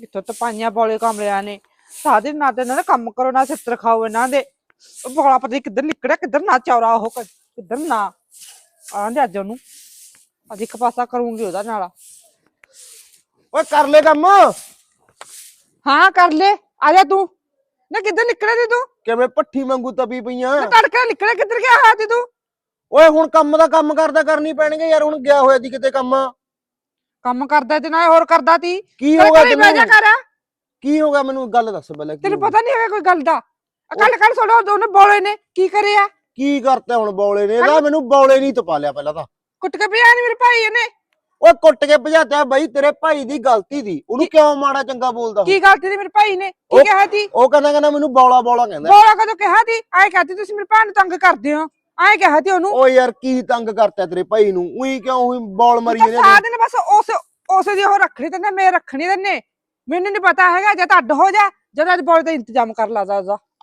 ਕਿੱਥੋਂ ਤਪਾਈਆਂ ਬੋਲੇ ਕਮਰਿਆਂ ਨੇ। ਸਾਦੇ ਨਾ ਤੇ ਇਹਨਾਂ ਦਾ ਕੰਮ ਕਰੋ ਨਾ ਛਿੱਤਰ ਖਾਓ ਇਹਨਾਂ ਦੇ। ਬੋਲਾ ਪਤਾ ਨੀ ਕਿੱਧਰ ਨਿਕੜਿਆ ਕਿੱਧਰ ਨਾ ਚੌਰਾ ਉਹ ਕ- ਕਿੱਧਰ ਨਾ। ਆਂਦੇ ਅੱਜ ਉਹਨੂੰ ਅੱਜ ਇੱਕ ਪਾਸਾ ਕਰੂੰਗੀ ਉਹਦਾ ਨਾਲ। ਓਏ ਕਰ ਲੈ ਕੰਮ। ਹਾਂ ਕਰ ਲੈ ਆ ਜਾ ਤੂੰ। ਨਾ ਕਿੱਧਰ ਨਿਕਲਿਆ ਤੇ ਤੂੰ? ਕਿਵੇਂ ਪੱਠੀ ਵਾਂਗੂ ਤਪੀ ਪਈਆਂ? ਨਾ ਤੜਕਾ ਨਿਕਲਿਆ ਕਿੱਧਰ ਗਿਆ ਹਾਂ ਤੇ ਤੂੰ? ਓਏ ਹੁਣ ਕੰਮ ਦਾ ਕੰਮ ਕਰਦਾ ਕਰਨੀ ਪੈਣਗੇ ਯਾਰ ਹੁਣ ਗਿਆ ਹੋਇਆ ਦੀ ਕਿਤੇ ਕੰਮ। ਕੰਮ ਕਰਦਾ ਤੇ ਨਾ ਹੋਰ ਕਰਦਾ ਤੀ। ਕੀ ਹੋ ਗਿਆ ਤੈਨੂੰ ਕਰ। ਕੀ ਹੋ ਗਿਆ ਮੈਨੂੰ ਗੱਲ ਦੱਸ ਪਹਿਲਾਂ ਕੀ ਤੈਨੂੰ? ਪਤਾ ਨਹੀਂ ਹੈਗਾ ਕੋਈ ਗੱਲ ਦਾ। ਕੱਲ ਕੱਲ ਸੋੜਾ ਦੋਨੇ ਬੋਲੇ ਨੇ ਕੀ ਕਰਿਆ? ਕੀ ਕਰਤਾ ਹੁਣ ਬੌਲੇ ਨੇ? ਇਹਦਾ ਮੈਨੂੰ ਬੌਲੇ ਨਹੀਂ ਤਪਾ ਲਿਆ ਪਹਿਲਾਂ ਤਾਂ। ਕੁੱਟ ਕੇ ਪਿਆ ਨੀ ਮੇਰੇ ਭਾਈ ਇਹਨੇ। ਓਏ ਕੁੱਟ ਕੇ ਭਜਾਤਿਆ ਬਾਈ ਤੇਰੇ ਭਾਈ ਦੀ ਗਲਤੀ ਦੀ। ਉਹਨੂੰ ਕਿਉਂ ਮਾੜਾ ਚੰਗਾ ਬੋਲਦਾ ਕੀ ਗਲਤੀ ਦੀ ਮੇਰੇ ਭਾਈ ਨੇ? ਕੀ ਉਹ- ਕਿਹਾ ਤੀ? ਉਹ ਕਹਿੰਦਾ ਕਹਿੰਦਾ ਮੈਨੂੰ ਬੌਲਾ ਬੌਲਾ ਕਹਿੰਦਾ। ਬੋਲਾ ਕਦੋਂ ਕਿਹਾ ਤੀ? ਐ ਕਹਤੀ ਤੁਸੀਂ ਮੇਰੇ ਭੈਣ ਨੂੰ ਤੰਗ ਕਰਦੇ ਹੋ। ਐ ਕਿਹਾ ਤੀ ਉਹਨੂੰ? ਓ ਯਾਰ ਕੀ ਤੰਗ ਕਰਤਾ ਤੇਰੇ ਭਾਈ ਨੂੰ? ਉਹੀ ਕਿਉਂ ਉਹੀ ਬੌਲ ਮਰੀ ਤਾਂ ਇਹਨੇ ਸਾਧ ਨੇ ਬਸ ਉਸ ਉਸੇ ਦੀ ਉਹ ਰੱਖਣੀ ਤੇ ਮੈਂ ਰੱਖਣੀ ਤੈਨੇ ਮੈਨੂੰ ਨਹੀਂ ਪਤਾ ਹੈਗਾ ਜਦ ਅੱਡ ਹੋ ਜਾ ਜਦ ਅੱਜ ਬੋਲ ਦਾ ਇੰਤਜ਼ਾਮ ਕਰ ਲਾ ਜਾ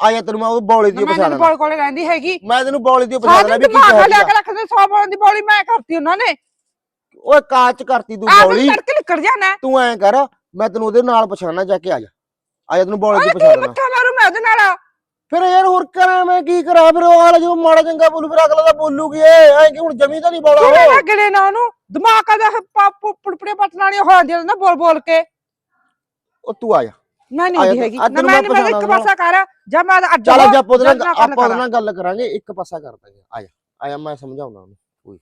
ਆ ਜਾ ਤੈਨੂੰ ਮੈਂ ਉਹ ਬੌਲੇ ਦੀ ਮੈਂ ਪਛਾਣ ਤੈਨੂੰ ਬੋਲ ਕੋਲੇ ਰਹਿੰਦੀ ਹੈਗੀ। ਮੈਂ ਤੈਨੂੰ ਬੌਲੇ ਦੀ ਪਛਾਣ ਨੇ ਵੀ ਕੀ ਦਿਮਾਗ ਲਿਆ ਚਾਹੀਦਾ ਕੇ ਰੱਖਦੇ 100 ਬੋਲਾਂ ਦੀ ਬੋਲੀ ਮੈਂ ਕਰਤੀ ਉਹਨਾਂ ਨੇ। ਓਏ ਕਾਚ ਕਰਤੀ ਤੂੰ ਆ ਬੌਲੀ। ਵੀ ਤੜਕੇ ਨਿਕਲ ਜਾਣਾ। ਤੂੰ ਐਂ ਕਰ ਮੈਂ ਤੈਨੂੰ ਉਹਦੇ ਨਾਲ ਪਛਾਣਨਾ ਜਾ ਕੇ ਆ ਜਾ। ਆ ਜਾ ਤੈਨੂੰ ਬੌਲੇ ਦੀ ਪਛਾਣ ਮੈਂ ਉਹਦੇ ਨਾਲ। ਫਿਰ ਯਾਰ ਹੋਰ ਕਰਾਂ ਮੈਂ ਕੀ ਕਰਾਂ? ਫਿਰ ਉਹ ਹਾਲ ਜੋ ਮਾੜਾ ਚੰਗਾ ਬੋਲੂ ਫਿਰ ਅਗਲਾ ਤਾਂ ਬੋਲੂਗੀ ਏ ਐਂ ਕਿ ਹੁਣ ਜਮੀ ਤਾਂ ਨਹੀਂ ਬੋਲਾ ਤੂੰ ਉਹ। ਨਾ ਗਲੇ ਨਾ ਉਹਨੂੰ? ਦਿਮਾਗ ਦਾ ਪਾਪੂ ਪੁੜਪੜੇ ਵਾਲੀ ਹੋ ਜਾਂਦੀ ਨਾ ਬੋਲ ਬੋਲ ਕੇ। ਉਹ ਤੂੰ ਆ ਜਾ। ਮੈਂ ਨਹੀਂ ਜਾ ਤੂੰ- ਹੈਗੀ। ਅੱਜ ਨਾ ਮੈਂ ਮੈਂ ਨਹੀਂ ਮੈਂ ਇੱਕ ਪਾਸਾ ਕਰ। ਜਾਂ ਮੈਂ ਅੱਡ ਚੱਲ ਹੋ, ਅੱਜ ਆਪਾਂ ਉਹਦੇ ਨਾਲ ਗੱਲ ਆਪਾਂ ਉਹਦੇ ਕਰਾਂ। ਨਾਲ ਗੱਲ ਕਰਾਂਗੇ। ਇੱਕ ਪਾਸਾ ਕਰ ਦਾਂਗੇ ਆ ਜਾ। ਆ ਜਾ ਮੈਂ ਸਮਝਾਉਣਾ ਉਹਨੂੰ। ਕੋਈ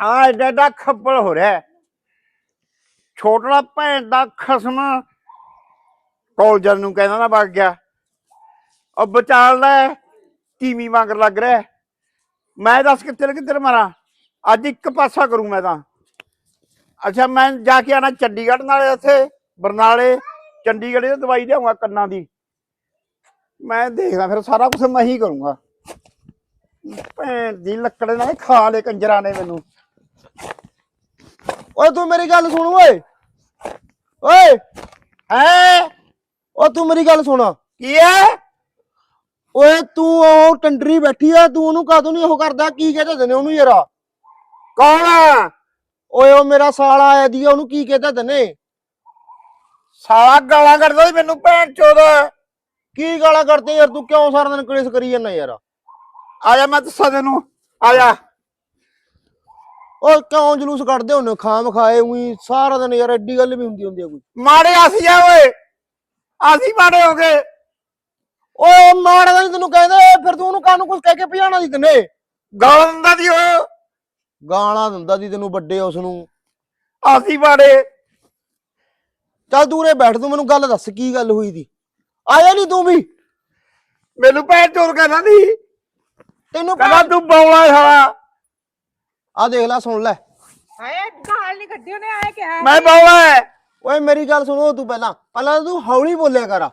ਆ ਏਡਾ ਖੱਪਲ ਹੋ ਰਿਹਾ ਹੈ। ਛੋਟੜਾ ਭੈਣ ਦਾ ਖਸਮ। ਕਾਲਜਰ ਨੂੰ ਕਹਿੰਦਾ ਨਾ ਵਗ ਗਿਆ। ਉਹ ਬਚਾਲ ਹੈ, ਤੀਵੀਂ ਵਾਂਗ ਲੱਗ ਰਿਹਾ ਮੈਂ ਦੱਸ ਕਿੱਥੇ ਕਿੱਧਰ ਮਾਰਾਂ? ਅੱਜ ਇੱਕ ਪਾਸਾ ਕਰੂੰ ਮੈਂ ਤਾਂ। ਅੱਛਾ ਮੈਂ ਜਾ ਕੇ ਆਣਾ ਚੰਡੀਗੜ੍ਹ ਨਾਲੇ ਉੱਥੇ ਬਰਨਾਲੇ ਚੰਡੀਗੜ੍ਹ ਦੀ ਦਵਾਈ ਲਿਆਉਂਗਾ ਕੰਨਾਂ ਦੀ। ਮੈਂ ਦੇਖਦਾ ਫਿਰ ਸਾਰਾ ਕੁਝ ਮੈਂ ਹੀ ਕਰੂੰਗਾ। ਭੈਣ ਦੀ ਲੱਕੜ ਨਾਲ ਖਾ ਲੇ ਕੰਜਰਾਂ ਨੇ ਮੈਨੂੰ। ਓਏ ਤੂੰ ਮੇਰੀ ਗੱਲ ਸੁਣ ਓਏ। ਓਏ ਹੈ? ਓ ਤੂੰ ਮੇਰੀ ਗੱਲ ਸੁਣ। ਕੀ ਹੈ? ਓਏ ਤੂੰ ਉਹ ਟੰਡਰੀ ਬੈਠੀ ਆ ਤੂੰ ਉਹਨੂੰ ਕਾਹਤੋਂ ਨਹੀਂ ਉਹ ਕਰਦਾ ਕੀ ਕਹਿੰਦੇ ਨੇ ਉਹਨੂੰ ਯਾਰਾ? ਕੌਣ ਆ? ਓਏ ਉਹ ਮੇਰਾ ਸਾਲਾ ਆਇਆ ਦੀ ਉਹਨੂੰ ਕੀ ਕਹਿੰਦੇ ਨੇ ਸਾਲਾ ਗਾਲਾਂ ਕੱਢਦਾ ਸੀ ਮੈਨੂੰ ਭੈਣ ਚੋਦ। ਕੀ ਗਾਲਾਂ ਕਰਦੇ ਯਾਰ ਤੂੰ ਕਿਉਂ ਸਾਰਾ ਦਿਨ ਕਲੇਸ਼ ਕਰੀ ਜਾਂਦਾ ਯਾਰ? ਆ ਜਾ ਮੈਂ ਦੱਸਾਂ ਤੈਨੂੰ। ਆ ਜਾ। ਓ ਕਿਉਂ ਜਲੂਸ ਕੱਢਦੇ ਹੁੰਨੇ ਖਾਮ ਖਾਏ ਉਹੀ ਸਾਰਾ ਦਿਨ ਯਾਰ ਐਡੀ ਗੱਲ ਵੀ ਹੁੰਦੀ ਹੁੰਦੀ ਆ ਕੋਈ। ਮਾੜੇ ਆਸੀ ਆ ਓਏ। ਆਸੀ ਮਾੜੇ ਹੋ ਗਏ। ਓਏ ਮਾੜਾ ਤਾਂ ਨੀ ਤੈਨੂੰ ਕਹਿੰਦੇ ਫਿਰ ਤੂੰ ਉਹਨੂੰ ਕਾਹਨੂੰ ਕੁਝ ਕਹਿ ਕੇ ਭਜਾਣਾ ਦੀ ਤੈਨੇ? ਗਾਲਾਂ ਦਿੰਦਾ ਸੀ ਉਹ। ਗਾਲਾਂ ਦਿੰਦਾ ਦੀ ਤੈਨੂੰ ਵੱਡੇ ਉਸ ਨੂੰ ਆਸੀ ਮਾੜੇ ਚੱਲ ਦੂਰੇ ਬੈਠ ਤੂੰ ਮੈਨੂੰ ਗੱਲ ਦੱਸ ਕੀ ਗੱਲ ਹੋਈ ਦੀ ਆਇਆ ਨਹੀਂ ਤੂੰ ਵੀ? ਮੈਨੂੰ ਭੈਣ ਚੋਦ ਕਹਿੰਦਾ ਸੀ। ਤੈਨੂੰ ਕਹਿੰਦਾ ਤੂੰ ਬੌਲਾ ਸਾਲਾ। ਆ ਦੇਖ ਲੈ ਸੁਣ ਲੈ। ਹਾਏ ਗਾਲ ਨਹੀਂ ਕੱਢੀ ਉਹਨੇ ਆਏ ਕਿਹਾ ਮੈਂ ਬੌਲਾ। ਓਏ ਮੇਰੀ ਗੱਲ ਸੁਣੋ ਤੂੰ ਪਹਿਲਾਂ। ਪਹਿਲਾਂ ਤੂੰ ਹੌਲੀ ਬੋਲਿਆ ਕਰ।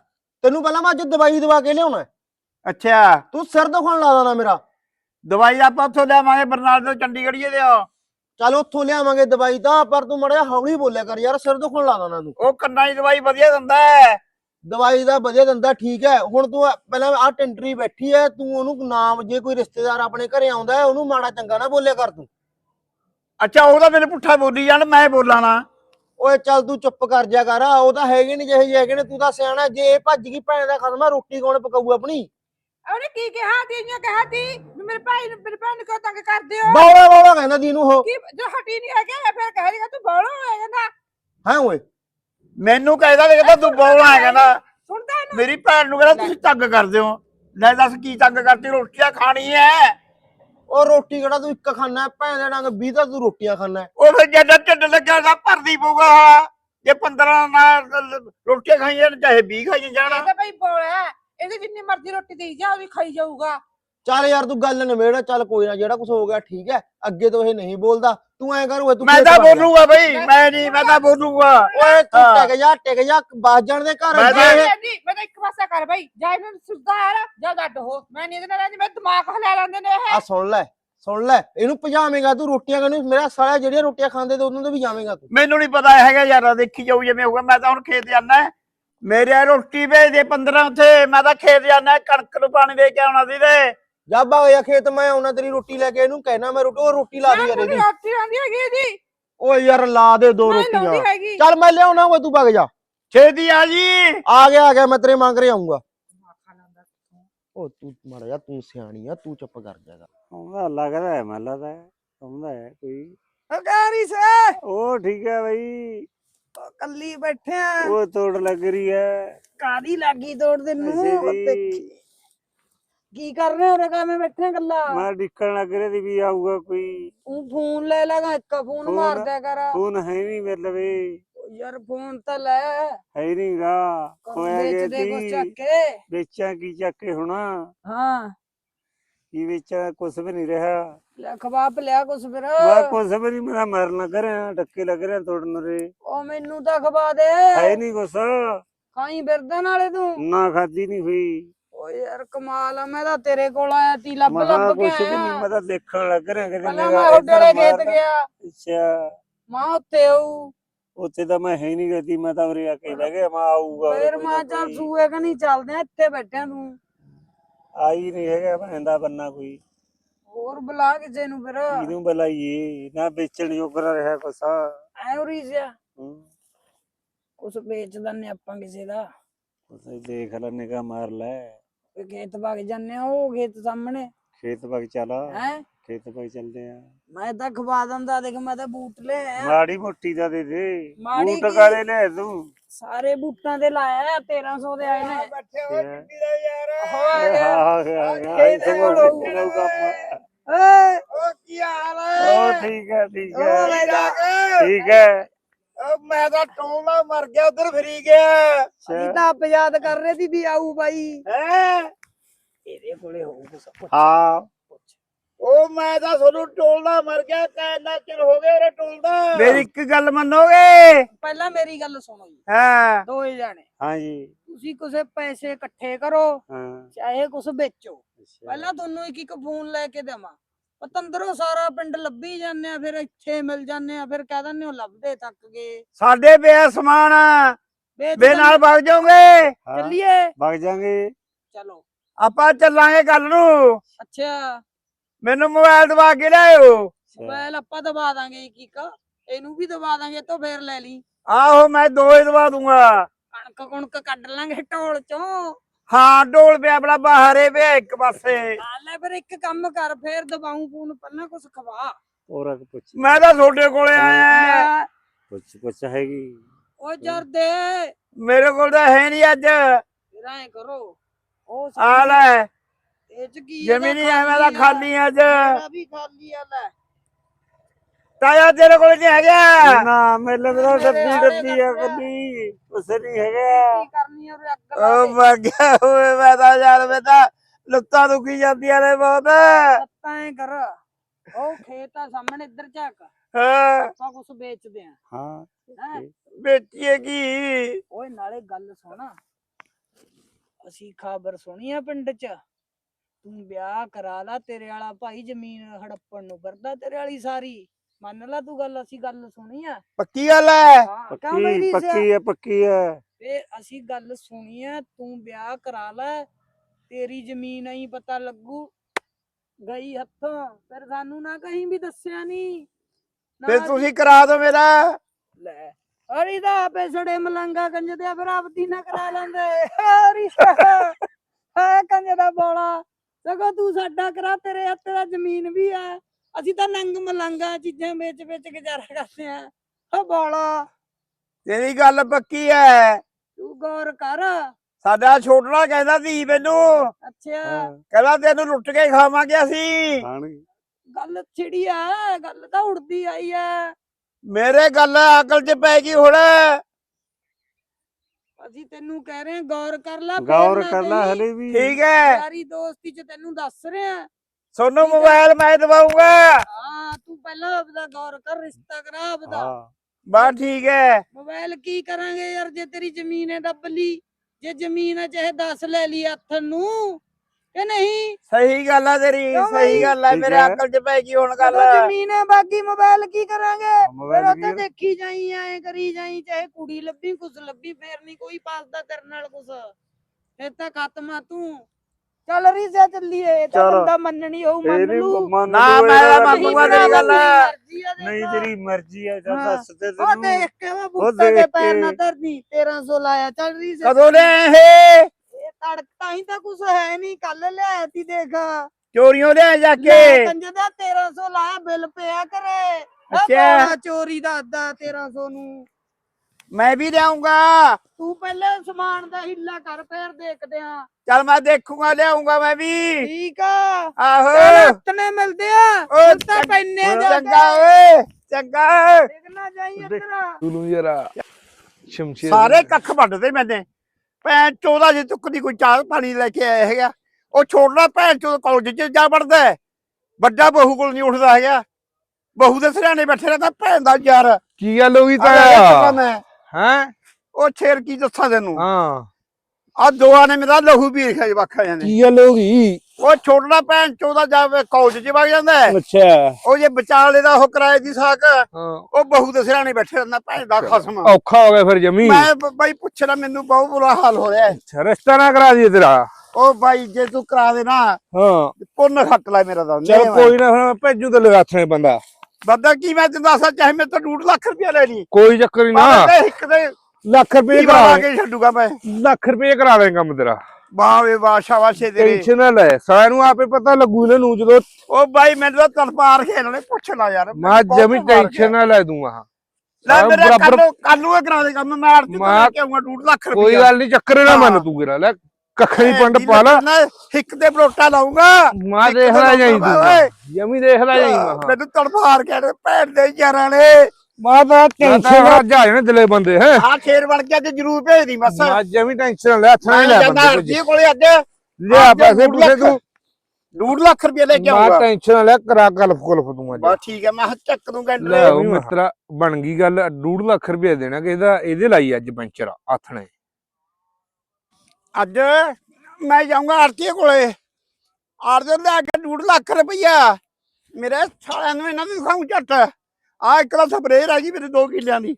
ਤੈਨੂੰ ਪਹਿਲਾਂ ਮੈਂ ਅੱਜ ਦਵਾਈ ਦਵਾ ਕੇ ਲਿਆਉਣਾ ਹੈ। ਅੱਛਾ। ਤੂੰ ਸਿਰ ਦੁਖਣ ਲਾ ਦੇਣਾ ਮੇਰਾ। ਦਵਾਈ ਆਪਾਂ ਉੱਥੋਂ ਲਿਆਵਾਂਗੇ ਬਰਨਾਲੇ ਤੋਂ ਚੰਡੀਗੜ੍ਹ ਹੀ ਲਿਆ ਚੱਲ ਉੱਥੋਂ ਲਿਆਵਾਂਗੇ ਦਵਾਈ ਤਾਂ ਪਰ ਤੂੰ ਮੜਿਆ ਹੌਲੀ ਬੋਲਿਆ ਕਰ ਯਾਰ ਸਿਰ ਦੁਖਣ ਲਾ ਦੇਣਾ ਤੂੰ। ਉਹ ਕੰਨਾਂ ਦੀ ਦਵਾਈ ਵਧੀਆ ਦਿੰਦਾ ਹੈ। ਦਵਾਈ ਦਾ ਵਧੀਆ ਦਿੰਦਾ ਠੀਕ ਹੈ। ਹੁਣ ਤੂੰ ਆ- ਪਹਿਲਾਂ ਆ ਟੈਂਟਰੀ ਬੈਠੀ ਹੈ ਤੂੰ ਉਹਨੂੰ ਨਾਮ ਜੇ ਕੋਈ ਰਿਸ਼ਤੇਦਾਰ ਆਪਣੇ ਘਰੇ ਆਉਂਦਾ ਹੈ ਉਹਨੂੰ ਮਾੜਾ ਚੰਗਾ ਨਾ ਬੋਲਿਆ ਕਰ ਤੂੰ। ਅੱਛਾ ਉਹਦਾ ਮੇਰੇ ਪੁੱਠਾ ਬੋਲੀ ਜਾਣ ਮੈਂ ਬੋਲਾਂ ਨਾ ਓਏ ਚੱਲ ਤੂੰ ਚੁੱਪ ਕਰ ਜਾ ਕਰ ਉਹ ਤਾਂ ਹੈਗੇ ਨਹੀਂ ਜਿਹੇ ਜਿਹੇ ਹੈਗੇ ਨੇ ਤੂੰ ਤਾਂ ਸਿਆਣਾ ਜੇ ਇਹ ਭੱਜ ਗਈ ਭੈਣ ਦਾ ਖਸਮਾ ਰੋਟੀ ਕੌਣ ਪਕਾਊ ਆਪਣੀ? ਉਹਨੇ ਕੀ ਕਿਹਾ ਤੀ ਇਹਨੇ ਕਿਹਾ ਤੀ ਵੀ ਮੇਰੇ ਭਾਈ ਨੂੰ ਮੇਰੇ ਭੈਣ ਨੂੰ ਕਿਉਂ ਤੰਗ ਕਰਦੇ ਹੋ? ਬੌਲਾ ਬੌਲਾ ਕਹਿੰਦਾ ਦੀ ਇਹਨੂੰ ਉਹ। ਕੀ ਜੋ ਹਟੀ ਨਹੀਂ ਹੈਗਾ ਫਿਰ ਕਹਿ ਰਿਹਾ ਤੂੰ ਬੋਲੋ ਹੋਇਆ ਕਹਿੰਦਾ। ਹੈ ਓਏ? ਮੈਨੂੰ ਕਹਿੰਦਾ ਕਹਿੰਦਾ ਤੂੰ ਬੌਲਾ ਹੈ ਕਹਿੰਦਾ। ਸੁਣਦਾ ਇਹਨੂੰ ਮੇਰੀ ਭੈਣ ਨੂੰ ਕਹਿੰਦਾ ਤੁਸੀਂ ਤੰਗ ਕਰਦੇ ਹੋ। ਲੈ ਦੱਸ ਕੀ ਤੰਗ ਕਰਤੀ ਰੋਟੀਆਂ ਖਾਣੀ ਐ ਉਹ ਰੋਟੀ ਕਿਹੜਾ ਤੂੰ ਇੱਕ ਖਾਣਾ ਹੈ? ਭੈਣ ਦੇ ਡੰਗ 20 ਤਾਂ ਤੂੰ ਰੋਟੀਆਂ ਖਾਣਾ ਹੈ। ਉਹ ਫਿਰ ਜਦ ਢਿੱਡ ਲੱਗਿਆ ਤਾਂ ਭਰਦੀ ਪਊਗਾ ਜੇ 15 ਨਾਲ ਰੋਟੀਆਂ ਖਾਈਆਂ ਚਾਹੇ 20 ਖਾਈਆਂ ਇਹ ਜਾਣ ਤਾਂ ਭਾਈ ਬੋਲਿਆ ਇਹਦੇ ਜਿੰਨੀ ਮਰਜ਼ੀ ਰੋਟੀ ਦੇਈ ਜਾ ਉਹ ਵੀ ਖਾਈ ਜਾਊਗਾ। ਚੱਲ ਯਾਰ ਤੂੰ ਗੱਲ ਨਿਬੇੜ ਚੱਲ ਕੋਈ ਨਾ ਜਿਹੜਾ ਕੁਝ ਹੋ ਗਿਆ ਠੀਕ ਹੈ ਅੱਗੇ ਤੋਂ ਇਹ ਨਹੀਂ ਬੋਲਦਾ। ਤੂੰ ਐਂ ਕਰ ਓਏ ਤੂੰ ਮੈਂ ਤਾਂ। ਬੋਲੂਗਾ ਬਈ ਮੈਂ ਨਹੀਂ ਮੈਂ ਤਾਂ ਬੋਲੂਗਾ। ਓਏ ਤੂੰ। ਟਿਕ ਜਾ ਟਿਕ ਜਾ ਬਾਜ ਜਾਣ ਦੇ ਘਰ ਮੈਂ ਤਾਂ- ਇਹ- ਨਹੀਂ ਮੈਂ ਤਾਂ ਇੱਕ ਪਾਸਾ ਕਰ ਭਾਈ ਜਾ ਇਹਨੂੰ ਸੁੱਧਾ ਹੈ ਨਾ ਜਾ ਅੱਡ ਹੋ। ਮੈਂ ਨਹੀਂ ਇਹਦੇ ਨਾਲ ਰਹਿੰਦੀ ਮੈਂ ਦਿਮਾਗ ਹਲਾ ਲੈਂਦੇ ਨੇ ਇਹ। ਆ ਸੁਣ ਲੈ ਸੁਣ ਲੈ ਇਹਨੂੰ ਭਜਾਵੇਂਗਾ ਤੂੰ ਰੋਟੀਆਂ ਕਰਨੀ ਮੇਰਾ ਸਾਲਾ ਜਿਹੜੀਆਂ ਰੋਟੀਆਂ ਖਾਂਦੇ ਤੇ ਉਹਨਾਂ ਦੇ ਵੀ ਜਾਵੇਂਗਾ ਤੂੰ। ਮੈਨੂੰ ਨਹੀਂ ਪਤਾ ਹੈਗਾ ਯਾਰ ਦੇਖੀ ਜਾਊ ਜਿਵੇਂ ਹੋਊਗਾ ਮੈਂ ਤਾਂ ਹੁਣ ਖੇਤ ਜਾਣਾ ਹੈ। ਮੇਰੇ ਰੋਟੀ ਭੇਜ ਦੇ 15 ਉੱਥੇ ਮੈਂ ਤਾਂ ਖੇਤ ਜਾਣਾ ਕਣਕ ਨੂੰ ਪਾਣੀ ਦੇ ਕੇ ਆਉਣਾ ਸੀ ਤੇ। ਜਾ ਬਾਇਆ ਖੇਤ ਮੈਂ ਆਉਣਾ ਤੇਰੀ ਰੋਟੀ ਲੈ ਕੇ ਇਹਨੂੰ ਕਹਿਣਾ ਮੈਂ ਰੋਟੀ ਉਹ ਰੋਟੀ ਲਾ ਦੀ ਯਾਰ ਇਹਦੀ। ਰੋਟੀ ਆਂਦੀ ਹੈਗੀ ਇਹਦੀ। ਓਏ ਯਾਰ ਲਾ ਦੇ ਦੋ ਰੋਟੀਆਂ। ਚੱਲ ਮੈਂ ਲਿਆਉਣਾ ਓਏ ਤੂੰ ਵਗ ਜਾ। ਛੇਤੀ ਆ ਜੀ। ਆ ਗਿਆ ਆ ਗਿਆ ਮੈਂ ਤੇਰੇ ਮੰਗ ਰਿਹਾ ਆਉਂਗਾ ਉਹ ਤੂੰ। ਮਾੜਾ ਜਾ ਤੂੰ ਸਿਆਣੀ ਆ ਤੂੰ ਚੁੱਪ ਕਰ ਜਾਗਾ ਆਉਂਦਾ ਲੱਗਦਾ ਹੈ ਮੈਨੂੰ ਲੱਗਦਾ ਹੈ ਆਉਂਦਾ ਹੈ ਕੋਈ। ਅਗਾਰੀ ਸੇ! ਉਹ ਠੀਕ ਹੈ ਬਈ। ਕੱਲੀ ਬੈਠਿਆ। ਉਹ ਤੋੜ ਲੱਗ ਰਹੀ ਹੈ। ਕਾਦੀ ਲੱਗੀ ਤੋੜ ਦੇ ਨੂੰ ਵੀ- ਦੇਖੀ। ਕੀ ਕਰ ਰਹੇ ਹੋ ਰਗਾ ਮੈਂ ਬੈਠੇ ਗੱਲਾਂ? ਮੈਂ ਡਿੱਕਣ ਲੱਗ ਰਿਹਾ ਸੀ ਵੀ ਆਊਗਾ ਕੋਈ। ਤੂੰ ਫੋਨ ਲੈ ਲਗਾ ਇੱਕ ਫੋਨ ਮਾਰ ਦਿਆ ਕਰ। ਫੋਨ ਹੈ ਨਹੀਂ ਮੇਰੇ ਲਵੇ। ਯਾਰ ਫੋਨ ਤਾਂ ਲੈ। ਹੈ ਨਹੀਂਗਾ ਵੇਚ ਗਿਆ ਦੇ ਕੁਛ ਚੱਕ ਕੇ। ਵੇਚਾਂ ਕੀ ਚੱਕ ਕੇ ਹੋਣਾ? ਹਾਂ। ਕੀ ਵੇਚਾਂ? ਕੁਛ ਵੀ ਨਹੀਂ ਰਿਹਾ। ਲੈ ਖਵਾਬ ਲਿਆ ਕੁਛ ਫਿਰ। ਮੈਂ ਕੁਛ ਵੀ ਨਹੀਂ ਮੇਰਾ ਮਰਨ ਲੱਗ ਰਿਹਾ ਡੱਕੇ ਲੱਗ ਰਿਹਾ ਤੋੜਨ ਰੇ ਉਹ ਮੈਨੂੰ ਤਾਂ ਖਵਾ ਦੇ। ਹੈ ਨਹੀਂ ਕੁਛ। ਖਾਈ ਫਿਰਦਾ ਨਾਲੇ ਤੂੰ। ਨਾ ਖਾਦੀ ਨਹੀਂ ਹੋਈ। ਯਾਰ ਕਮਾਲ ਆ ਮੈਂ ਤਾਂ ਤੇਰੇ ਕੋਲ ਆਇਆ ਤੀ ਲੱਭ ਲੱਭ ਕੇ ਕੁਛ ਵੀ ਨਹੀਂ ਆਇਆ ਮੈਂ ਤਾਂ ਦੇਖਣ ਲੱਗ ਰਿਹਾ ਕਿ ਪਹਿਲਾਂ ਮੈਂ ਹੋਟਲੇ ਖੇਤ ਗਿਆ। ਅੱਛਾ। ਮਾਂ ਉੱਤੇ ਆਊ। ਉੱਥੇ ਤਾਂ ਮੈਂ ਹੈ ਨਹੀਂ ਗਈ ਮੈਂ ਤਾਂ ਉਰੇ ਆ ਕੇ ਬਹਿ ਗਿਆ ਮੈਂ ਆਊਗਾ ਉਰੇ ਫੇਰ ਕੋਈ ਮਾਂ ਚੱਲ ਕੋਈ। ਸੂਏ ਕਿ ਨਹੀਂ ਚੱਲਦੇ ਆ, ਇੱਥੇ ਬੈਠਿਆ ਤੂੰ ਆਈ ਨਹੀਂ ਹੈਗਾ ਭੈਂਦਾ ਬੰਨਾ ਕੋਈ। ਹੋਰ ਬੁਲਾ ਕਿਸੇ ਨੂੰ ਫਿਰ। ਇਹਨੂੰ ਬੁਲਾਈਏ? ਨਾ ਵੇਚਣ ਜੋਗਰਾ ਰਿਹਾ ਕੁਛ। ਐ ਉਰੀ ਜਿਆ। ਕੁਛ ਵੇਚ ਦੰਨੇ ਆਪਾਂ ਕਿਸੇ ਦਾ। ਕੁਛ ਦੇਖ ਲੈ ਨਿਗਾਹ ਮਾਰ ਲੈ। ਖੇਤ ਵਗ ਜਾਂਦੇ ਆ ਉਹ ਖੇਤ ਸਾਹਮਣੇ। ਖੇਤ ਵਗ ਚਲਾ। ਹੈ? ਖੇਤ ਵਗ ਚੱਲਦੇ ਆ ਮੈਂ ਤਾਂ ਖਵਾ ਦਿੰਦਾ ਦੇਖ ਮੈਂ ਤਾਂ ਬੂਟ ਲੈ ਆਇਆ। ਮਾੜੀ ਮੋਟੀ ਦਾ ਦੇ ਦੇ। ਮਾੜੀ ਬੂਟ ਕੀ? ਕਾਲੇ ਲੈ ਤੂੰ? ਸਾਰੇ ਬੂਟਾਂ ਦੇ ਲਾਇਆ 1300 ਦੇ ਆਏ ਨੇ। ਹਾਂ ਹੋਏ ਹਾਂ। ਹਾਂ? ਹਾਂ ਖੇਤ। ਕੰਮ। ਓਏ ਓ ਕੀ ਹਾਲ ਉਹ ਠੀਕ ਹੈ ਠੀਕ ਹੈ? ਠੀਕ ਹੈ। ਮੈਂ ਤਾਂ ਟੋਲਾ ਮਰ ਗਿਆ ਉਧਰ ਫਰੀ ਗਿਆ। ਅਸੀਂ ਤਾਂ ਆਪ ਯਾਦ ਕਰ ਰਹੇ ਸੀ ਵੀ ਆਊ ਬਾਈ। ਹੈ? ਇਹਦੇ ਕੋਲੇ ਹੋਊਗਾ ਸਭ ਕੁਛ। ਹਾਂ। ਉਹ ਮੈਂ ਤਾਂ ਤੁਹਾਨੂੰ ਟੋਲਦਾ ਮਰ ਗਿਆ ਕਿੰਨਾ ਚਿਰ ਹੋ ਗਿਆ ਉਹ ਟੋਲਦਾ। ਮੇਰੀ ਇੱਕ ਗੱਲ ਮੰਨੋਗੇ? ਪਹਿਲਾਂ ਮੇਰੀ ਗੱਲ ਸੁਣੋ ਜੀ। ਹਾਂ? ਦੋਏ ਜਾਣੇ। ਹਾਂਜੀ ਤੁਸੀਂ ਕਿਸੇ ਪੈਸੇ ਇਕੱਠੇ ਕਰੋ ਹਾਂ। ਚਾਹੇ ਕੁਛ ਵੇਚੋ। ਅੱਛਾ। ਪਹਿਲਾਂ ਤੁਹਾਨੂੰ ਇੱਕ ਇੱਕ ਫੋਨ ਲੈ ਕੇ ਦੇਵਾਂ। ਪਤੰਦਰੋਂ ਸਾਰਾ ਪਿੰਡ ਲੱਭੀ ਜਾਂਦੇ ਆ ਫਿਰ ਇੱਥੇ ਮਿਲ ਜਾਂਦੇ ਆ ਫਿਰ ਕਹਿ ਦਿੰਦੇ ਹੋ ਲੱਭਦੇ ਥੱਕ ਗਏ। ਸਾਡੇ ਪਿਆ ਸਮਾਨ। ਬੇ ਨਾਲ ਵਗ ਜਾਓਗੇ? ਹਾਂ, ਚੱਲੀਏ। ਵਗ ਜਾਾਂਗੇ। ਚਲੋ। ਆਪਾਂ ਚੱਲਾਂਗੇ ਕੱਲ ਨੂੰ। ਅੱਛਾ। ਮੈਨੂੰ ਮੋਬਾਈਲ ਦਵਾ ਕੇ ਲਿਆਓ ਮੋਬਾਈਲ ਆਪਾਂ ਦਬਾ ਦਾਂਗੇ ਇੱਕ ਇੱਕ। ਇਹਨੂੰ ਵੀ ਦਬਾ ਦਾਂਗੇ ਤੋਂ ਫੇਰ ਲੈ ਲਈ। ਆਹੋ ਮੈਂ ਦੋ ਹੀ ਦਵਾ ਦੂੰਗਾ। ਕਣਕ ਕੁਣਕ ਕੱਢ ਲਾਂਗੇ ਢੋਲ ਚੋਂ। ਹਾਂ ਡੋਲ ਪਿਆ ਬੜਾ ਬਾਹਰੇ ਪਿਆ ਇੱਕ ਪਾਸੇ। ਆ ਲੈ ਫਿਰ ਇੱਕ ਕੰਮ ਕਰ ਫੇਰ ਦਬਾਉਂ ਫੋਨ ਪਹਿਲਾਂ ਕੁਛ ਖਵਾ। ਹੋਰ ਆ ਕੇ ਪੁੱਛ। ਮੈਂ ਤਾਂ ਤੁਹਾਡੇ ਕੋਲੇ ਆਇਆ। ਪੁੱਛ ਪੁੱਛ ਹੈਗੀ। ਓ ਜਰਦੇ। ਮੇਰੇ ਕੋਲ ਤਾਂ ਹੈ ਨਹੀਂ ਅੱਜ। ਫਿਰ ਐ ਕਰੋ ਉਹ ਆ ਲੈ। ਇਹ ਚ ਕੀ ਜ਼ਮੀਨੀ ਐਵੇਂ ਦਾ। ਖਾਲੀ ਅੱਜ। ਮੇਰਾ ਵੀ ਖਾਲੀ ਆ ਲੈ। ਤਾਇਆ ਤੇਰੇ ਕੋਲ ਨਹੀਂ ਹੈਗਾ। ਨਾ ਮੇਰੇ ਮੇਰਾ ਡੱਬੀ ਡੱਬੀ ਆ। ਕੱਲੀ ਉਸ ਨਹੀਂ ਹੈਗਾ। ਕੀ ਕਰਨੀ ਆ ਉਰੇ ਅੱਗ ਓ ਮੱਗਿਆ ਹੋਏ ਮੈਂ ਤਾਂ ਯਾਰ ਮੈਂ ਤਾਂ ਲੁੱਤਾਂ ਦੁਖੀ ਜਾਂਦੀਆਂ ਨੇ ਬਹੁਤ। ਤਾਂ ਐ ਕਰ। ਉਹ ਖੇਤ ਆ ਸਾਹਮਣੇ ਇੱਧਰ ਝਾਕ। ਹਾਂ। ਆਪਾਂ ਕੁਛ ਵੇਚਦੇ ਆ। ਹਾਂ। ਹੈਂ? ਬੇਟੀਏ ਕੀ? ਓਏ ਨਾਲੇ ਗੱਲ ਸੁਣ। ਅਸੀਂ ਖਬਰ ਸੁਣੀ ਆ ਪਿੰਡ 'ਚ। ਤੂੰ ਵਿਆਹ ਕਰਾ ਲਾ ਤੇਰੇ ਵਾਲਾ ਭਾਈ ਜ਼ਮੀਨ ਹੜੱਪਣ ਨੂੰ ਫਿਰਦਾ ਤੇਰੇ ਵਾਲੀ ਸਾਰੀ। ਮੰਨ ਲਾ ਤੂੰ ਗੱਲ ਅਸੀਂ ਗੱਲ ਸੁਣੀ ਆ। ਪੱਕੀ ਗੱਲ ਹੈ ਹਾਂ ਕਿਉਂ ਮੇਰੀ ਪੱਕੀ ਪੱਕੀ ਹੈ ਪੱਕੀ ਹੈ ਫੇਰ ਅਸੀਂ ਗੱਲ ਸੁਣੀ ਆ ਤੂੰ ਵਿਆਹ ਕਰਾ ਲੈ ਤੇਰੀ ਜ਼ਮੀਨ ਆਈ ਪਤਾ ਲੱਗੂ। ਗਈ ਹੱਥੋਂ ਫਿਰ ਸਾਨੂੰ ਨਾ ਕਹੀਂ ਵੀ ਦੱਸਿਆ ਨਹੀਂ। ਫਿਰ ਤੁਸੀਂ ਕਰਾ ਦਿਓ ਮੇਰਾ। ਲੈ ਅਰੀ ਦਾ ਆਪੇ ਸੜੇ ਮਲੰਗਾ ਕੰਜਦੇ ਫਿਰ ਆਪਦੀ ਨਾ ਕਰਾ ਲੈਂਦੇ। ਅਰੀ ਹੈ ਕੰਜ ਦਾ ਬੋਲਾ। ਸਗੋਂ ਤੂੰ ਸਾਡਾ ਕਰਾ ਤੇਰੇ ਹੱਥ ਦਾ ਜ਼ਮੀਨ ਵੀ ਆ। ਅਸੀਂ ਤਾਂ ਨੰਗ ਮਲੰਗਾ ਚੀਜ਼ਾਂ ਵੇਚ ਵੇਚ ਗੁਜ਼ਾਰਾ ਕਰਦੇ ਆ ਓ ਬੋਲਾ। ਤੇਰੀ ਗੱਲ ਪੱਕੀ ਹੈ ਤੂੰ ਗੌਰ ਕਰ। ਸਾਡਾ ਛੋਟਣਾ ਕਹਿੰਦਾ ਸੀ ਮੈਨੂੰ। ਅੱਛਾ। ਕਹਿੰਦਾ ਤੈਨੂੰ ਲੁੱਟ ਕੇ ਖਾਵਾਂਗੇ ਅਸੀਂ। ਖਾਣਗੇ। ਗੱਲ ਛਿੜੀ ਆ ਗੱਲ ਤਾਂ ਉੜਦੀ ਆਈ ਆ ਮੇਰੇ ਗੱਲ ਅਕਲ 'ਚ ਪੈ ਗਈ ਹੁਣ। ਅਸੀਂ ਤੈਨੂੰ ਕਹਿ ਰਹੇ ਗੌਰ ਕਰ ਲੈ ਗੌਰ ਕਰ ਲੈ। ਹਲੇ ਵੀ। ਠੀਕ ਹੈ ਯਾਰੀ ਦੋਸਤੀ ਚ ਤੈਨੂੰ ਦੱਸ ਰਹੇ। ਆ ਸੋਨੂੰ ਮੋਬਾਈਲ ਮੈਂ ਦਵਾਉਂਗਾ। ਹਾਂ ਤੂੰ ਪਹਿਲਾਂ ਆਪਦਾ ਗੌਰ ਕਰ ਰਿਸ਼ਤਾ ਕਰਾ ਆਪਦਾ। ਹਾਂ ਬਸ ਠੀਕ ਹੈ ਮੋਬਾਈਲ ਕੀ ਕਰਾਂਗੇ ਯਾਰ ਜੇ ਤੇਰੀ ਜ਼ਮੀਨ ਹੈ ਦੱਬ ਲਈ ਜੇ ਜ਼ਮੀਨ ਹੈ ਚਾਹੇ 10 ਲੈ ਲਈ ਹੱਥ ਨੂੰ ਕਿ ਨਹੀਂ? ਸਹੀ ਗੱਲ ਆ ਤੇਰੀ ਕਿਉਂ ਸਹੀ ਬਈ? ਗੱਲ ਆ ਠੀਕ ਮੇਰੇ ਹੈ। ਅਕਲ 'ਚ ਪੈ ਗਈ ਹੁਣ ਗੱਲ। ਜਦੋਂ ਜ਼ਮੀਨ ਹੈ ਬਾਕੀ ਮੋਬਾਈਲ ਕੀ ਕਰਾਂਗੇ? ਫਿਰ ਮੋਬਾਈਲ ਦੇਖੀ ਜਾਈ ਐ ਕਰੀ ਜਾਈ ਚਾਹੇ ਕੁੜੀ ਲੱਭੀ ਕੁਛ ਲੱਭੀ ਫੇਰ ਨਹੀਂ ਕੋਈ ਪਾਸਦਾ ਤੇਰੇ ਨਾਲ ਕੁਛ। ਇਹ ਤਾਂ ਖਤਮ ਆ ਤੂੰ। ਚੱਲ ਰੀਜ਼ਾ ਚੱਲੀਏ ਇਹ ਤਾਂ ਚੱਲ। ਬੰਦਾ ਮੰਨਣੀ ਹੋਊ ਮੰਨ ਲੂ ਮੰਨ ਨਾ, ਲੂ ਮੈਂ ਇਹਦਾ ਤਾਂ ਮੰਨੂਗਾ ਤੇਰੀ ਗੱਲ। ਮਰਜ਼ੀ ਆ ਦੇਖ। ਨਹੀਂ ਤੇਰੀ ਮਰਜ਼ੀ ਹੈ ਤਾਂ ਹਾਂ। ਦੱਸ ਦੇ ਉਹ ਤੈਨੂੰ ਦੇਖ ਕੇ ਮੈਂ ਬੁੱਤਾ ਦੇਖ ਦੇ ਪੈਰ ਕੇ। ਨਾ ਧਰਨੀ 1300 ਲਾਇਆ ਚੱਲ ਰੀਜ਼ਾ ਕਦੋਂ ਲੈ ਇਹ ਇਹ ਤੜਕ ਤਾਂ ਹੀ ਤਾਂ ਕੁਛ ਹੈ ਨਹੀਂ ਕੱਲ ਲਿਆਇਆ ਤੀ ਦੇਖ ਚੋਰੀਆਂ ਲਿਆ ਜਾ ਲੈ ਕੇ ਕੰਜ ਦਾ 1300 ਲਾਇਆ ਬਿੱਲ ਪਿਆ ਕਰੇ ਅੱਛਾ। ਚੋਰੀ ਦਾ ਅੱਧਾ 1300 ਨੂੰ ਮੈਂ ਵੀ ਲਿਆਉਂਗਾ। ਤੂੰ ਪਹਿਲੇ ਸਮਾਨ ਦਾ ਹਿੱਲਾ ਕਰ ਫੇਰ ਦੇਖਦੇ ਆ। ਚੱਲ ਮੈਂ ਦੇਖੂਗਾ ਲਿਆਉਂਗਾ ਮੈਂ ਵੀ। ਠੀਕ ਆ। ਆਹੋ। ਤਨੇ ਮਿਲਦੇ ਆ। ਓ ਤਾਂ ਪੈਨੇ ਚੰਗਾ ਓਏ ਚੰਗਾ। ਦੇਖਣਾ ਜਾਈ ਇੱਧਰ ਤੂੰ ਜਰਾ। ਸ਼ਮਸ਼ੀਰ ਸਾਰੇ ਕੱਖ ਵੱਢਦੇ ਮੈਨੇ। ਭੈਣ ਚੋਦਾ ਜੇ ਤੁੱਕ ਦੀ ਕੋਈ ਚਾਹ ਪਾਣੀ ਲੈ ਕੇ ਆਇਆ ਹੈਗਾ। ਉਹ ਛੋਟਾ ਭੈਣ ਚੋਦ ਕਾਲਜ ਚ ਜਾ ਵੜਦਾ। ਵੱਡਾ ਬਹੂ ਕੋਲ ਨਹੀਂ ਉੱਠਦਾ ਹੈਗਾ। ਬਹੂ ਦੇ ਸਿਰਾਣੇ ਬੈਠੇ ਰਹਿੰਦਾ ਭੈਣ ਦਾ ਯਾਰ। ਕੀ ਗੱਲ ਹੋ ਗਈ ਤਾਂ ਮੈਂ ਹੈ? ਉਹ ਛੇਰ ਕੀ ਦੱਸਾਂ ਤੈਨੂੰ? ਹਾਂ। ਆ ਦੋਆਂ ਨੇ ਮੇਰਾ ਲਹੂ ਵੀ ਰਖਿਆ ਜਵਾਖਾ ਜਾਂਦੇ ਕੀ ਗੱਲ ਹੋ ਗਈ? ਉਹ ਛੋਟਾ ਭੈਣ ਚੋਦਾ ਜਾਵੇ ਕਾਲਜ ਚ ਵਗ ਜਾਂਦਾ ਹੈ। ਅੱਛਾ। ਉਹ ਜੇ ਵਿਚਾਲੇ ਦਾ ਉਹ ਕਿਰਾਏ ਦੀ ਸਾਕ ਹਾਂ। ਉਹ ਬਹੂ ਦੇ ਸਿਰਾਣੇ ਬੈਠੇ ਰਹਿੰਦਾ ਭੈਣ ਦਾ ਖਸਮ। ਔਖਾ ਹੋ ਗਿਆ ਫਿਰ ਜਮੀ। ਮੈਂ ਬ- ਬਾਈ ਪੁੱਛਣਾ ਮੈਨੂੰ ਬਹੁਤ ਬੁਰਾ ਹਾਲ ਹੋ ਰਿਹਾ ਹੈ। ਅੱਛਾ, ਰਿਸ਼ਤਾ ਨਾ ਕਰਾ ਦਈਏ ਤੇਰਾ। ਉਹ ਬਾਈ ਜੇ ਤੂੰ ਕਰਾ ਦੇ ਨਾ ਹਾਂ। ਪੁੰਨ ਖੱਟ ਲੈ ਮੇਰਾ ਤਾਂ ਚਲ ਕੋਈ ਨਾ ਫਿਰ ਮੈਂ ਭੇਜੂ ਤੇ ਲਗਾਥਣੇ ਬੰਦਾ। ਬੰਦਾ ਕੀ ਮੈਂ ਤੈਨੂੰ ਦੱਸਾਂ ਚਾਹੇ ਮੈਂ ਤਾਂ 2 ਲੱਖ ਰੁਪਇਆ ਲੈ ਲਈ। ਕੋਈ ਚੱਕਰ ਨਹੀਂ ਨਾ। ਇੱਕ ਦੇ ਲੱਖ ਰੁਪਏ ਕਰਾ ਲਾ ਦੇ। ਕੇ ਛੱਡੂਗਾ ਮੈਂ? ਲੱਖ ਰੁਪਏ ਕਰਾ ਦੇ ਕੰਮ ਤੇਰਾ। ਵਾਹ ਵੇ ਵਾਹ ਸ਼ਾਬਾਸ਼ੇ ਤੇਰੇ। ਟੈਨਸ਼ਨ ਨਾ ਲੈ। ਸਾਰਿਆਂ ਨੂੰ ਆਪੇ ਪਤਾ ਲੱਗੂ ਇਹਨਾਂ ਨੂੰ ਜਦੋਂ ਉਹ ਬਾਈ ਮੈਨੂੰ ਤਾਂ ਤਲਪਾਰ ਕੇ ਇਹਨਾਂ ਨੇ। ਪੁੱਛ ਲਾ ਯਾਰ। ਮੈਂ ਜਮੀ। ਟੈਨਸ਼ਨ ਨਾ ਲੈ ਦੂੰਗਾ। ਲੈ ਹਾਂ, ਮੇਰੇ ਕੱਲ ਕੱਲ ਨੂੰ ਕਰਾ ਦੇ ਕੰਮ। ਮੈਂ ਆੜਤੀ ਤੋਂ ਮੈਂ- ਲੈ ਕੇ ਆਉਂਗਾ 2 ਲੱਖ ਰੁਪਇਆ। ਕੋਈ ਗੱਲ ਨਹੀਂ ਚੱਕਰ ਨਾ ਮੰਨ। ਤੂੰ ਕਿਰਾ ਲੈ ਕੱਖਣੀ ਪੰਡ ਪਾ ਲਾ। ਹਿੱਕ ਤੇ ਬਰੋਟਾ ਲਾਉਂਗਾ ਮੈਂ ਦੇਖ ਤਾਂ ਲੈ ਜਾਈ ਤੂੰ। ਜਮੀ ਦੇਖ ਲੈ ਜਾਈ ਮੈਂ। ਮੈਨੂੰ ਤਲਪਾਰ ਕੇ ਇਹਨੇ ਭੈਣ ਦੇ ਯਾਰਾਂ ਨੇ। ਮੈਂ ਤਾਂ ਟੈਨਸ਼ਨ ਨਾ ਜਾ ਜਾਣੇ ਦਿਲੇ ਬੰਦੇ ਹੈ। ਆ ਖੇਰ ਬਣ ਕੇ ਅੱਜ ਜ਼ਰੂਰ ਭੇਜ ਦੀ ਬਸ ਮੈਂ ਜਮੀ ਟੈਨਸ਼ਨ ਲੈ ਹੱਥ ਮੈਂ ਲੈ ਬੰਦੇ ਅਰਜੀ ਕੋਲੇ ਅੱਜ ਲਿਆ ਪੈਸੇ ਲੱਖ- ਤੂੰ। ਡੂਢ ਲੱਖ ਰੁਪਏ ਲੈ ਕੇ ਮੈਂ ਆਉਂਗਾ ਟੈਨਸ਼ਨ ਨਾ ਲੈ ਕਰਾ ਕੁਲਫ ਤੂੰ ਅੱਜ। ਬਸ ਠੀਕ ਹੈ ਮੈਂ ਕਿਹਾ ਚੱਕ ਦੂੰ ਘੰਟੇ ਲੈ ਉਹ ਮਿੱਤਰਾ ਬਣ ਗਈ ਗੱਲ 2 ਲੱਖ ਰੁਪਏ ਦੇਣਾ ਕਿ ਇਹਦਾ ਇਹਦੇ ਲਾਈ ਅੱਜ ਪੈਂਚਰ ਹੱਥ ਨੇ ਅੱਜ ਮੈਂ ਜਾਊਂਗਾ ਆਰਤੀ ਕੋਲੇ। ਆਰਤੀ ਲੈ ਕੇ ਡੂਢ ਲੱਖ ਰੁਪਈਆ। ਮੇਰੇ ਸਾਲਿਆਂ ਨੂੰ ਇਹਨਾਂ ਦੀ ਦਿਖਾਉਂ ਝੱਟ। ਆ ਇੱਕ ਤਾਂ ਸਪਰੇਅ ਰਹਿ ਗਈ ਮੇਰੇ 2 ਕਿੱਲਿਆਂ ਦੀ।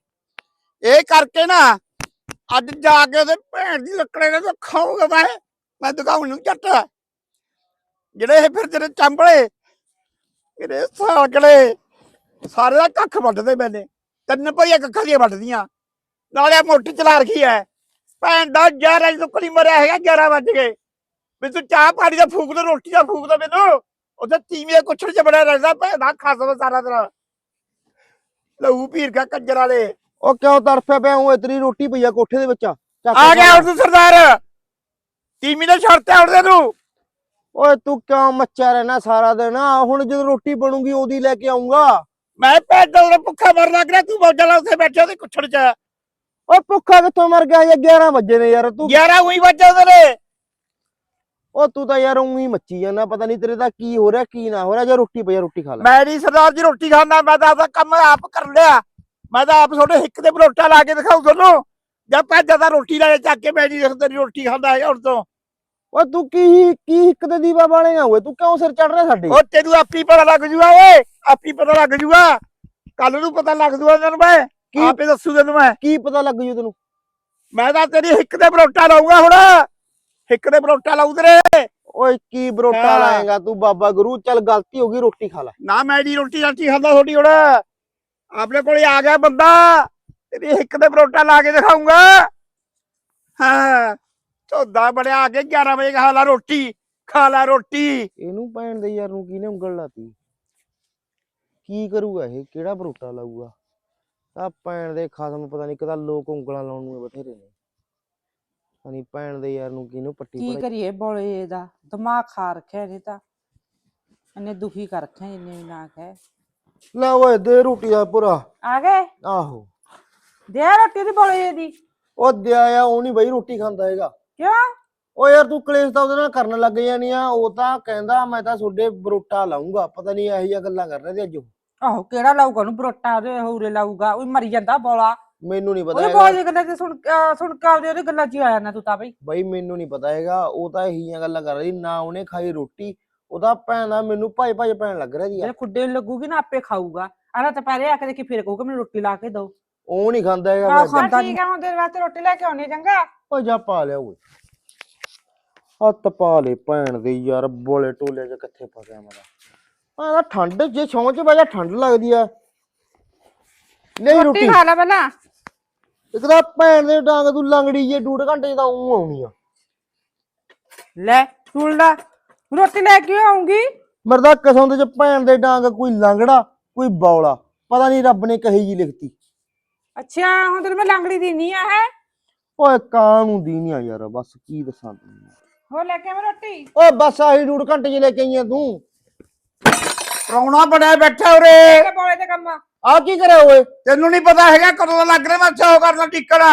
ਇਹ ਕਰਕੇ ਨਾ ਅੱਜ ਜਾ ਕੇ ਉਹਦੇ ਭੈਣ ਦੀ ਲੱਕੜੇ ਨੇ ਤਾਂ ਖਾਊਗਾ ਮੈਂ। ਮੈਂ ਦਿਖਾਉਂ ਨੂੰ ਝੱਟ। ਜਿਹੜੇ ਇਹ ਫਿਰ ਤੇਰੇ ਚੰਬਲੇ ਮੇਰੇ ਸਾਲਕੜੇ ਸਾਰੇ ਦਾ ਕੱਖ ਵੱਢਦੇ ਮੈਨੇ ਤਿੰਨ ਭਈਆ ਕੱਖਾਂ ਦੀਆਂ ਵੱਢਦੀਆਂ। ਨਾਲੇ ਮੋਟਰ ਚਲਾ ਰੱਖੀ ਐ ਭੈਣ ਦਾ 11 ਵਜੇ ਤੋਂ ਮਰਿਆ ਹੈਗਾ 11 ਵਜ ਗਏ। ਵੀ ਤੂੰ ਚਾਹ ਪਾਣੀ ਦਾ ਫੂਕ ਦੇ ਰੋਟੀ ਦਾ ਫੂਕ ਦੇ ਮੈਨੂੰ। ਉਹਦੇ ਤੀਵੀਂ ਕੁਛੜ ਚ ਬੜਾ ਰਹਿੰਦਾ ਭੈਣ ਦਾ ਖਸਮ ਸਾਰਾ ਦਿਨ ਲਹੂ ਪੀਰ ਕਾ ਕੰਜਰ ਵਾਲੇ। ਉਹ ਕਿਉਂ ਤੜਫਿਆ ਪਿਆ? ਉਹ ਇਤਨੀ ਰੋਟੀ ਪਈ ਆ ਕੋਠੇ ਦੇ ਵਿੱਚ। ਆ ਗਿਆ ਹੁਣ ਤੂੰ ਸਰਦਾਰ। ਤੀਵੀਂ ਨੇ ਛੱਡਤੇ ਉੜਦੇ ਤੂੰ। ਓਏ ਤੂੰ ਕਿਉਂ ਮੱਚਿਆ ਰਹਿਣਾ ਸਾਰਾ ਦਿਨ? ਹੁਣ ਜਦੋਂ ਰੋਟੀ ਬਣੂਗੀ ਉਹਦੀ ਲੈ ਕੇ ਆਉਂਗਾ ਮੈਂ ਪੈਦਲ ਦਾ ਭੁੱਖਾ ਮਰ ਲੱਗ ਰਿਹਾ ਤੂੰ ਬੋਝਾ ਲਾ ਉੱਥੇ ਬੈਠੇ ਉਹਦੇ ਕੁਛੜ ਚ। ਓਏ ਭੁੱਖਾ ਕਿੱਥੋਂ ਮਰ ਗਿਆ ਯਾਰ 11 ਵਜੇ ਨੇ ਯਾਰ ਤੂੰ? 11 ਉਹੀ ਵੱਜੇ ਨੇ। ਉਹ ਤੂੰ ਤਾਂ ਯਾਰ ਉਹੀ ਮੱਚੀ ਜਾਂਦਾ ਪਤਾ ਨਹੀਂ ਤੇਰੇ ਦਾ ਕੀ ਹੋ ਰਿਹਾ ਕੀ ਨਾ ਹੋ ਰਿਹਾ ਜੇ ਰੋਟੀ ਪਈ ਰੋਟੀ ਖਾ ਲੈ। ਮੈਂ ਨਹੀਂ ਸਰਦਾਰ ਜੀ ਰੋਟੀ ਖਾਣਾ ਮੈਂ ਤਾਂ ਆਪਦਾ ਕੰਮ ਆਪ ਕਰ ਲਿਆ। ਮੈਂ ਤਾਂ ਆਪ ਤੁਹਾਡੇ ਹਿੱਕ ਤੇ ਬਰੋਟਾ ਲਾ ਕੇ ਦਿਖਾਉ ਤੁਹਾਨੂੰ। ਜਦ ਭੱਜ ਜਾਂਦਾ ਰੋਟੀ ਲੈ ਚੱਕ ਕੇ ਮੈਂ ਨਹੀਂ ਤੇਰੀ ਰੋਟੀ ਖਾਂਦਾ ਹੈ ਹੁਣ ਤੋਂ। ਓਏ ਤੂੰ ਕੀ ਕੀ ਇੱਕ ਤੇ ਦੀਵਾ ਬਾਲੇਗਾ ਓਏ? ਤੂੰ ਕਿਉਂ ਸਿਰ ਚੜ ਰਿਹਾ ਸਾਡੇ? ਉਹ ਤੈਨੂੰ ਆਪੀ ਪਤਾ ਲੱਗ ਜੂਗਾ ਓਏ ਆਪੀ ਪਤਾ ਲੱਗ ਜੂਗਾ। ਕੱਲ ਨੂੰ ਪਤਾ ਲੱਗ ਜੂਗਾ ਤੈਨੂੰ ਮੈਂ। ਕੀ? ਆਪੇ ਦੱਸੂ ਤੈਨੂੰ ਮੈਂ। ਕੀ ਪਤਾ ਲੱਗ ਜੂ ਤੈਨੂੰ? ਮੈਂ ਤਾਂ ਤੇਰੀ ਹਿੱਕ ਤੇ ਬਰੋਟਾ ਲਾਊਗਾ ਹੁਣ। ਹਿੱਕ ਤੇ ਬਰੋਟਾ ਲਾਊ ਤੇਰੇ। ਓਏ ਕੀ ਬਰੋਟਾ। ਲਾਏਗਾ ਤੂੰ ਬਾਬਾ ਗੁਰੂ? ਚੱਲ ਗਲਤੀ ਹੋ ਗਈ ਰੋਟੀ ਖਾ ਲੈ। ਨਾ ਮੈਂ ਦੀ ਰੋਟੀ ਰਾਟੀ ਖਾਂਦਾ ਤੁਹਾਡੀ ਹੁਣ। ਆਪਣੇ ਕੋਲੇ ਆ ਗਿਆ ਬੰਦਾ। ਤੇਰੀ ਹਿੱਕ ਤੇ ਬਰੋਟਾ ਲਾ ਕੇ ਦਿਖਾਉਂਗਾ ਹਾਂ ਚੌਦਾ ਬੜਿਆ ਆ ਕੇ 11 ਵਜੇ ਖਾ ਲਾ ਰੋਟੀ ਖਾ ਲਾ ਰੋਟੀ। ਇਹਨੂੰ ਭੈਣ ਦੇ ਯਾਰ ਨੂੰ ਕਿਹਨੇ ਉਂਗਲ ਲਾਤੀ? ਕੀ ਕਰੂਗਾ ਇਹ? ਕਿਹੜਾ ਬਰੋਟਾ ਲਾਊਗਾ? ਆ ਭੈਣ ਦੇ ਖਸਮ ਪਤਾ ਨਹੀਂ ਕਿਦਾ ਲੋਕ ਉਂਗਲਾਂ ਲਾਉਣ ਨੂੰ ਬਥੇਰੇ ਨੇ। ਨਹੀਂ ਭੈਣ ਦੇ ਯਾਰ ਨੂੰ ਕਿਹਨੂੰ ਪੱਟੀ ਕੀ ਪੜਾਈ। ਕਰੀਏ ਬੋਲੇ ਦਾ ਦਿਮਾਗ ਖਾ ਰੱਖਿਆ ਇਹਨੇ ਤਾਂ। ਇਹਨੇ ਦੁਖੀ ਕਰ ਰੱਖਿਆ ਇਹਨੇ ਵੀ ਨਾ ਕਹਿ। ਲੈ ਓਏ ਦੇ ਰੋਟੀ ਦਾ ਪੂਰਾ ਆ ਗਏ? ਆਹੋ। ਦੇ ਰੋਟੀ ਦੀ ਬੋਲੇ ਦੀ ਉਹ ਦਿਆ ਆ ਉਹ ਨਹੀਂ ਬਈ ਰੋਟੀ ਖਾਂਦਾ ਹੈਗਾ। ਕਿਉਂ? ਓ ਯਾਰ ਤੂੰ ਕਲੇਸ਼ ਤਾਂ ਉਹਦੇ ਨਾਲ ਕਰਨ ਲੱਗ ਜਾਨੀ ਆ ਉਹ ਤਾਂ ਕਹਿੰਦਾ ਮੈਂ ਤਾਂ ਤੁਹਾਡੇ ਬਰੋਟਾ ਲਾਉਂਗਾ ਪਤਾ ਨਹੀਂ ਇਹੋ ਜਿਹੀਆਂ ਗੱਲਾਂ ਕਰ ਰਿਹਾ ਤੇ ਅੱਜ ਉਹ। ਆਹੋ ਕਿਹੜਾ ਲਾਊਗਾ ਉਹਨੂੰ ਬਰੋਟਾ ਉਹਦੇ ਹੌਰੇ ਲਾਊਗਾ ਉਹ ਮਰੀ ਜਾਂਦਾ ਬੋਲਾ। ਮੈਨੂੰ ਨਹੀਂ ਪਤਾ ਉਹਦੇ ਹੈਗਾ। ਬੋਲ ਗੱਲਾਂ ਤੇ ਸੁਣ ਅਹ ਸੁਣ ਕੇ ਆਪਦੇ ਉਹਦੇ ਗੱਲਾਂ 'ਚ ਹੀ ਆ ਤੂੰ ਤਾਂ ਬਈ। ਬਈ ਮੈਨੂੰ ਨਹੀਂ ਪਤਾ ਹੈਗਾ ਉਹ ਤਾਂ ਇਹੀ ਜਿਹੀਆਂ ਗੱਲਾਂ ਕਰ ਰਹੀ ਨਾ ਉਹਨੇ ਖਾਈ ਰੋਟੀ ਉਹਦਾ ਭੈਣ ਦਾ ਮੈਨੂੰ ਭਾਈ ਭਾਈ ਭੈਣ ਲੱਗ ਰਿਹਾ ਜੀ। ਜੇ ਖੁੱਡੇ ਨੂੰ ਲੱਗੂਗੀ ਨਾ ਆਪੇ ਖਾਊਗਾ। ਆਣਾ ਤਾਂ ਪਹਿਲੇ ਆ ਕੇ ਦੇਖੀ ਫਿਰ ਕਹੂਗਾ ਮੈਨੂੰ ਰੋਟੀ ਲਾ ਕੇ ਦਿਓ ਉਹ ਨਹੀਂ ਖਾਂਦਾ ਹੈਗਾ ਆਹ ਮੈਂ। ਖਾਂਦਾ ਠੀਕ ਆ ਹੁਣ ਤੇਰੇ ਵਾਸਤੇ ਰੋਟੀ ਲੈ ਕੇ ਆਉਣੀ ਚੰਗਾ। ਓ ਜਾ ਪਾ ਲਿਆ ਓਏ। ਹੱਥ ਪਾ ਲੈ ਭੈਣ ਦੇ ਯਾਰ ਬੋਲੇ ਟੋਲੇ ਚ ਕਿੱਥੇ ਫਸਿਆ ਮੇਰਾ। ਆ ਠੰਡ ਜੇ ਛੋਂ ਚ ਬਜਾ ਠੰਡ ਲੱਗਦੀ ਆ। ਨਹੀਂ ਰੋਟੀ ਰੋਟੀ। ਖਾ ਲੈ ਪਹਿਲਾਂ। ਇੱਕ ਤਾਂ ਭੈਣ ਦੇ ਡਾਂਗ ਤੂੰ ਲੰਗੜੀ ਜੇ ਡੂਢ ਘੰਟੇ 'ਚ ਤਾਂ ਉਹ ਆਉਣੀ ਆ। ਲੈ ਸੁਣ ਲੈ। ਰੋਟੀ ਲੈ ਕੇ ਆਉਂਗੀ। ਮਰਦਾ ਕਸਮ ਦੇ ਚ ਭੈਣ ਦੇ ਡਾਂਗ ਕੋਈ ਲੰਗੜਾ ਕੋਈ ਬੌਲਾ ਪਤਾ ਨਹੀਂ ਰੱਬ ਨੇ ਕਹੀ ਜੀ ਲਿਖਤੀ। ਅੱਛਾ ਹੁਣ ਤੈਨੂੰ ਮੈਂ ਲੰਗੜੀ ਦਿੰਨੀ ਆ ਹੈ? ਓਏ ਕਾਂ ਨੂੰ ਦੀ ਆ ਯਾਰ ਬਸ ਕੀ ਦੱਸਾਂ ਤੈਨੂੰ ਹੋਰ ਲੈ ਕੇ ਆਵਾਂ ਰੋਟੀ? ਓਏ ਬਸ ਆਹੀ ਡੂਢ ਘੰਟੇ 'ਚ ਲੈ ਕੇ ਆਈਆਂ ਤੂੰ। ਪ੍ਰਾਹੁਣਾ ਬਣਿਆ ਬੈਠਾ ਉਰੇ। ਤੇ ਬੋਲੇ ਤੇ ਕੰਮ। ਆ ਕੀ ਕਰਿਆ ਓਏ? ਤੈਨੂੰ ਨਹੀਂ ਪਤਾ ਹੈਗਾ ਕਦੋਂ ਦਾ ਲੱਗ ਰਿਹਾ ਮੈਂ ਚਾਹ ਕਰਨਾ ਟਿਕਣਾ।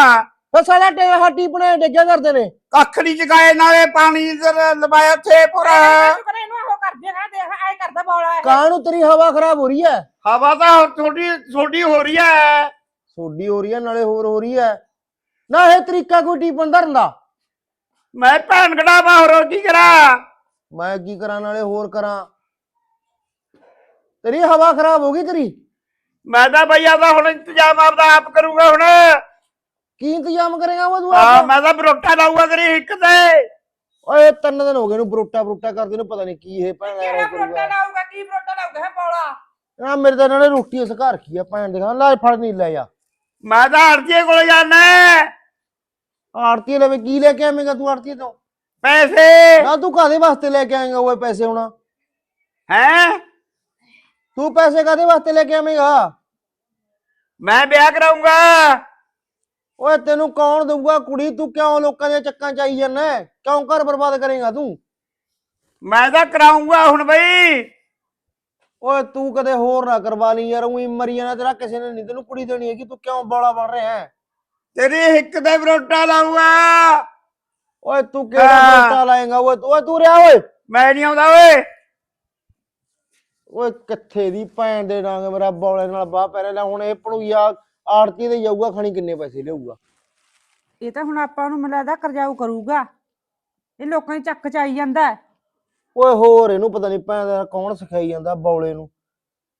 ਫੇ ਸਾਲਾ ਟੇ ਹੱਟੀ ਬਣੇ ਡਿੱਗਿਆ ਕਰਦੇ ਨੇ। ਕੱਖ ਨਹੀਂ ਚਕਾਏ ਨਾਲੇ ਪਾਣੀ ਇਧਰ ਲਵਾਇਆ ਉੱਥੇ ਪੂਰਾ। ਕਰੇ ਇਹਨੂੰ ਉਹ ਕਰ ਦੇ ਨਾ ਦੇਖ ਐ ਕਰਦਾ ਬੋਲਾ ਇਹ। ਕਾਂ ਨੂੰ ਤੇਰੀ ਹਵਾ ਖਰਾਬ ਹੋ ਰਹੀ ਹੈ ਹਵਾ ਤਾਂ ਥੋੜੀ ਥੋੜੀ ਹੋ ਰਹੀ ਹੈ ਸੋਡੀ ਹੋ ਰਹੀ ਹੈ ਨਾਲੇ ਹੋਰ ਹੋ ਰਹੀ ਹੈ ਨਾ ਇਹ ਤਰੀਕਾ ਕੋਈ ਟੀਪਣ ਧਰਨ ਦਾ ਮੈਂ ਭੈਣ ਕਢਾਵਾ ਹੋਰ ਕੀ ਕਰਾਂ? ਮੈਂ ਕੀ ਕਰਾਂ ਨਾਲੇ ਹੋਰ ਕਰਾਂ। ਤੇਰੀ ਹਵਾ ਖਰਾਬ ਹੋ ਗਈ ਤੇਰੀ? ਮੈਂ ਤਾਂ ਬਈ ਆਦਾ ਹੁਣ ਇੰਤਜ਼ਾਮ ਆਪਦਾ ਆਪ ਕਰੂੰਗਾ ਹੁਣ। ਕੀ ਇੰਤਜ਼ਾਮ ਕਰੇਗਾ ਉਹ ਤੂੰ ਹਾਂ ਆਪ? ਮੈਂ ਤਾਂ ਬਰੋਟਾ ਲਾਊਗਾ ਤੇਰੀ ਹਿੱਕ ਤੇ। ਓਏ ਤਿੰਨ ਦਿਨ ਹੋ ਗਏ ਨੂੰ ਬਰੋਟਾ ਬਰੋਟਾ ਕਰਦੇ ਨੂੰ ਪਤਾ ਨਹੀਂ ਕੀ ਇਹ ਭੈਣ ਕਿਹੜਾ ਦਾ ਬਰੋਟਾ ਕਰੂਗਾ ਲਾਊਗਾ ਕੀ ਬਰੋਟਾ ਲਾਊਗਾ ਹੈ ਬੋਲਾ ਆ ਮੇਰੇ ਤਾਂ ਨਾਲੇ ਰੋਟੀ ਇਸ ਘਰ ਕੀ ਆ ਭੈਣ ਦੇ ਲੈ ਫੜ ਨਹੀਂ ਲੈ ਜਾ ਮੈਂ ਤਾਂ ਹਰਜੀਏ ਕੋਲ ਜਾਣਾ ਆਰਤੀ ਲਵੇ ਕੀ ਲੈ ਕੇ ਆਵੇਂਗਾ ਤੂੰ ਆਰਤੀ ਤੋਂ? ਪੈਸੇ। ਨਾ ਤੂੰ ਕਾਦੇ ਵਾਸਤੇ ਲੈ ਕੇ ਆਏਂਗਾ ਓਏ ਪੈਸੇ ਹੁਣ? ਹੈ? ਤੂੰ ਪੈਸੇ ਕਾਦੇ ਵਾਸਤੇ ਲੈ ਕੇ ਆਵੇਂਗਾ? ਮੈਂ ਵਿਆਹ ਕਰਾਉਂਗਾ ਓਏ ਤੈਨੂੰ ਕੌਣ ਦਊਗਾ ਕੁੜੀ? ਤੂੰ ਕਿਉਂ ਲੋਕਾਂ ਦੇ ਚੱਕਾਂ ਚ ਆਈ ਜਾਂਦਾ ਕਿਉਂ ਘਰ ਬਰਬਾਦ ਕਰੇਗਾ ਤੂੰ? ਮੈਂ ਤਾਂ ਕਰਾਉਂਗਾ ਹੁਣ ਬਈ। ਓਏ ਤੂੰ ਕਦੇ ਹੋਰ ਨਾ ਕਰਵਾ ਲਈ ਯਾਰ ਉਹੀ ਮਰੀ ਜਾਣਾ ਤੇਰਾ ਕਿਸੇ ਨੇ ਨਹੀਂ ਤੈਨੂੰ ਕੁੜੀ ਦੇਣੀ ਹੈਗੀ ਤੂੰ ਕਿਉਂ ਬੋਲਾ ਬਣ ਰਿਹਾ ਹੈ? ਤੇਰੀ ਹਿੱਕ ਤੇ ਬਰੋਟਾ ਲਾਊਗਾ। ਓਏ ਤੂੰ ਕਿਹੜਾ ਹਾਂ। ਬਰੋਟਾ ਲਾਏਗਾ? ਓਏ ਓਏ ਤੂੰ ਰਿਆ ਓਏ। ਮੈਂ ਨਹੀਂ ਆਉਂਦਾ ਓਏ। ਓਏ ਕਿੱਥੇ ਦੀ ਭੈਣ ਦੇ ਡਾਂਗ ਮੇਰਾ ਬੌਲੇ ਨਾਲ ਬਾਹ ਪੈ ਰਿਹਾ ਹੁਣ ਇਹ ਪਣੂਆ ਆੜਤੀ ਤੇ ਜਾਊਗਾ ਖਣੀ ਕਿੰਨੇ ਪੈਸੇ ਲਿਆਊਗਾ? ਇਹ ਤਾਂ ਹੁਣ ਆਪਾਂ ਨੂੰ ਮਿਲਦਾ ਕਰਜਾਊ ਕਰੂਗਾ। ਇਹ ਲੋਕਾਂ ਦੀ ਚੱਕ ਚ ਆਈ ਜਾਂਦਾ ਹੈ। ਓਏ ਹੋਰ ਇਹਨੂੰ ਪਤਾ ਨਹੀਂ ਭੈਣ ਦਾ ਕੌਣ ਸਿਖਾਈ ਜਾਂਦਾ ਬੌਲੇ ਨੂੰ।